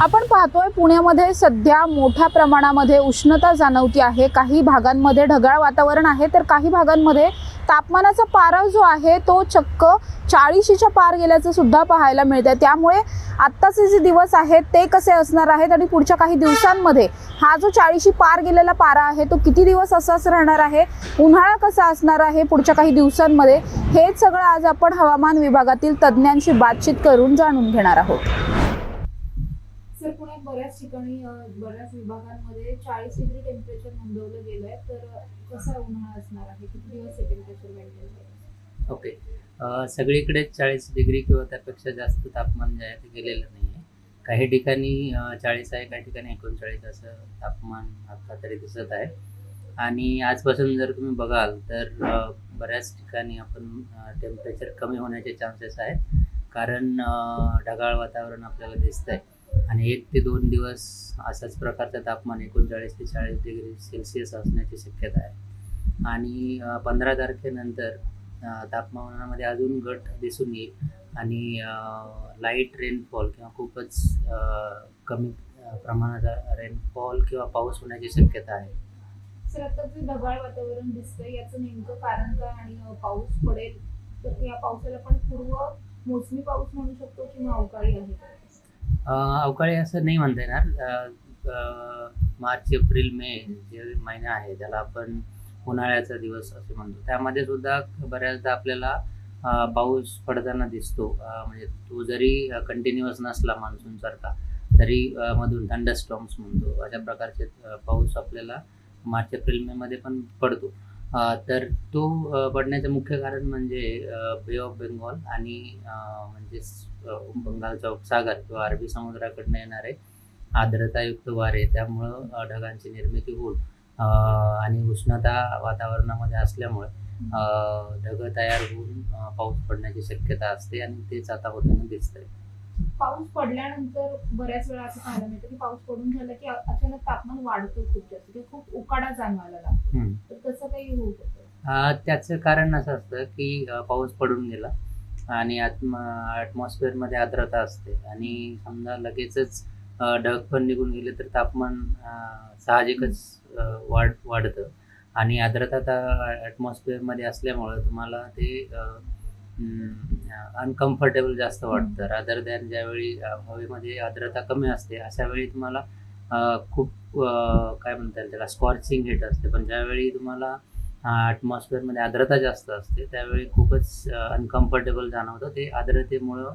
आपण पाहतोय पुण्यामध्ये सध्या मोठ्या प्रमाणामध्ये उष्णता जाणवती आहे. काही भागांमध्ये ढगाळ वातावरण आहे. तर काही भागांमध्ये तापमानाचा पारा जो आहे तो चक्क चाळीशीच्या पार गेल्याचं सुद्धा पाहायला मिळतंय. त्यामुळे आत्ताचे जे दिवस आहेत ते कसे असणार आहेत आणि पुढच्या काही दिवसांमध्ये हा जो चाळीशी पार गेलेला पारा आहे तो किती दिवस असाच राहणार आहे? उन्हाळा कसा असणार आहे पुढच्या काही दिवसांमध्ये? हे सगळं आज आपण हवामान विभागातील तज्ज्ञांशी बातचीत करून जाणून घेणार आहोत. सर बऱ्याच ठिकाणी बऱ्याच विभागांमध्ये चाळीस डिग्री टेम्परेचर नोंदवलं गेलंय. तर कसा उन्हाळा असणार आहे? किती दिवस हे टेम्परेचर मेंटेन होईल ओके. सगळीकडे चाळीस डिग्री किंवा त्यापेक्षा जास्त तापमान जे आहे ते गेलेलं नाही आहे. काही ठिकाणी चाळीस आहे काही ठिकाणी एकोणचाळीस असं तापमान आता तरी दिसत आहे. आणि आजपासून जर तुम्ही बघाल तर बऱ्याच ठिकाणी आपण टेम्परेचर कमी होण्याचे चान्सेस आहेत. कारण ढगाळ वातावरण आपल्याला दिसतंय. आणि एक ते दोन दिवस असाच प्रकारचं तापमान एकोणचाळीस ते चाळीस डिग्री सेल्सिअस असण्याची शक्यता आहे. आणि पंधरा तारखेनंतर तापमानामध्ये अजून घट दिसून येईल आणि लाइट रेनफॉल किंवा खूपच कमी प्रमाणात प्रमाणाचा रेनफॉल किंवा पाऊस होण्याची शक्यता आहे. सर आता जे ढगाळ वातावरण दिसतंय याचं नेमकं कारण काय आणि पाऊस पडेल? तर या पावसाला आपण पूर्व मोसमी पाऊस म्हणू शकतो किंवा अवकाळी आहे? अवकाळी असं नाही म्हणता येणार. मार्च एप्रिल मे जे महिना आहे त्याला आपण उन्हाळ्याचा दिवस असे म्हणतो. त्यामध्ये सुद्धा बऱ्याचदा आपल्याला पाऊस पडताना दिसतो. म्हणजे तो जरी कंटिन्युअस नसला मान्सूनसारखा तरी मधून थंडर स्टॉम्स म्हणतो. अशा प्रकारचे पाऊस आपल्याला मार्च एप्रिल मे मध्ये पण पडतो. तर तो पडण्याचं मुख्य कारण म्हणजे बे ऑफ बेंगॉल आणि अ, बंगालचा उपसागर किंवा अरबी समुद्राकडनं येणारे आर्द्रतायुक्त वारे त्यामुळं ढगांची निर्मिती होऊन आणि उष्णता वातावरणामध्ये असल्यामुळे ढगं तयार होऊन पाऊस पडण्याची शक्यता असते आणि तेच आता होताना दिसतंय. पाऊस पडल्यानंतर बऱ्याच वेळा असं पाहायला मिळतं की पाऊस पडून झाला की अचानक तापमान वाढतं खूप जास्त. खूप उकाडा जाणवायला लागतो. काही होऊ शकतं अ, त्याचं कारण असं असतं की अ, पाऊस पडून गेला आणि आत्म ॲटमॉस्फिअरमध्ये आर्द्रता असते. आणि समजा लगेचच अ, ढग पण निघून गेले तर तापमान अ, साहजिकच अ, वाढ वाढतं. आणि आर्द्रता ॲटमॉस्फिअरमध्ये असल्यामुळं तुम्हाला ते अनकम्फर्टेबल जास्त वाटतं. रादर दॅन ज्यावेळी अ, हवेमध्ये आर्द्रता कमी असते अशा वेळी तुम्हाला खूप काय म्हणता येईल त्याला स्कॉर्चिंग हिट असते. पण ज्यावेळी तुम्हाला ॲटमॉस्फिअरमध्ये आर्द्रता जास्त असते त्यावेळी खूपच अनकम्फर्टेबल जाणवतं. ते आर्द्रतेमुळं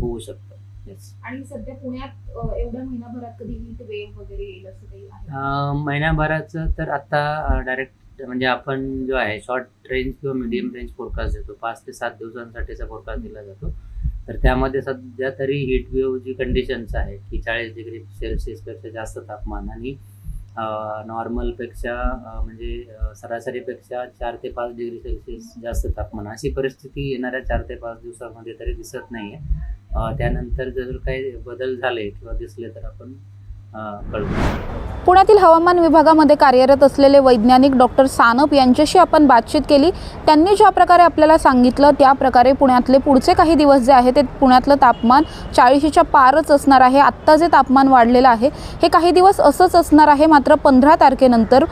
होऊ शकतं. येस आणि सध्या पुण्यात अ, एवढ्या महिनाभरात कधी हीट वेव्ह वगैरे येईल असं काही आहे? महिन्याभराचं तर आता डायरेक्ट म्हणजे आपण जो आहे शॉर्ट रेंज किंवा मिडियम रेंज फोरकास्ट देतो. पाच ते सात दिवसांसाठीचा फोरकास्ट दिला जातो. तर त्यामध्ये सध्या तरी हीट वेव्ह जी कंडिशन्स आहे की चाळीस डिग्री सेल्सिअसपेक्षा जास्त तापमान आणि नॉर्मलपेक्षा म्हणजे सरासरीपेक्षा चार ते पाच डिग्री सेल्सिअस जास्त तापमान. अशी परिस्थिती येणाऱ्या चार ते पाच दिवसामध्ये तरी दिसत नाही आहे त्यानंतर जर काही बदल झाले किंवा दिसले तर आपण पुण्यातील हवामान विभागामध्ये कार्यरत असलेले वैज्ञानिक डॉक्टर सानप यांच्याशी आपण बातचीत केली. त्यांनी ज्या प्रकारे आपल्याला सांगितलं त्या प्रकारे पुण्यातले पुढचे काही दिवस जे आहे ते पुण्यातलं तापमान चाळीशीच्या पारच असणार आहे. आत्ता जे तापमान वाढलेलं आहे हे काही दिवस असंच असणार आहे मात्र पंधरा तारखेनंतर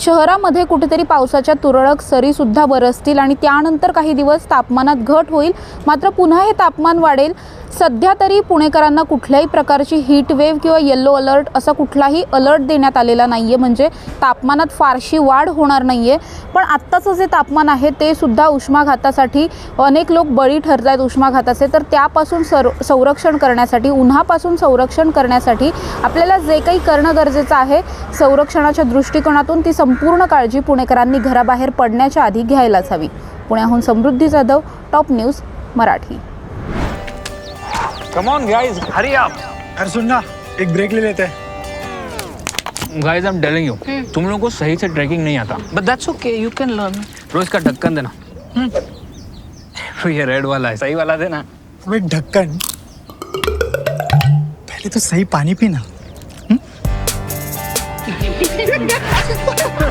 शहरामध्ये कुठेतरी पावसाच्या तुरळक सरीसुद्धा बरसतील आणि त्यानंतर काही दिवस तापमानात घट होईल. मात्र पुन्हा हे तापमान वाढेल. सध्या तरी पुणेकरांना कुठल्याही प्रकारची हीट वेव्ह किंवा येल्लो अलर्ट असा कुठलाही अलर्ट देण्यात आलेला नाही आहे म्हणजे तापमानात फारशी वाढ होणार नाही आहे पण आत्ताचं जे तापमान आहे ते सुद्धा उष्माघातासाठी अनेक लोक बळी ठरत आहेत उष्माघाताचे. तर त्यापासून सर संरक्षण करण्यासाठी उन्हापासून संरक्षण करण्यासाठी आपल्याला जे काही करणं गरजेचं आहे संरक्षणाच्या दृष्टिकोनातून ती संपूर्ण काळजी पुणेकरांनी घराबाहेर पडण्याच्या आधी घ्यायलाच हवी. पुण्याहून Samruddhi Jadhav top news Marathi. Come on guys hurry up अरे सुन ना एक ब्रेक ले लेते. हैं guys I am telling you तुम लोगों को सही से ट्रैकिंग नहीं आता. But that's okay, you can learn. रोज का ढक्कन देना. तो ये रेड वाला है सही वाला देना. अब ढक्कन. पहले तो सही पानी पीना.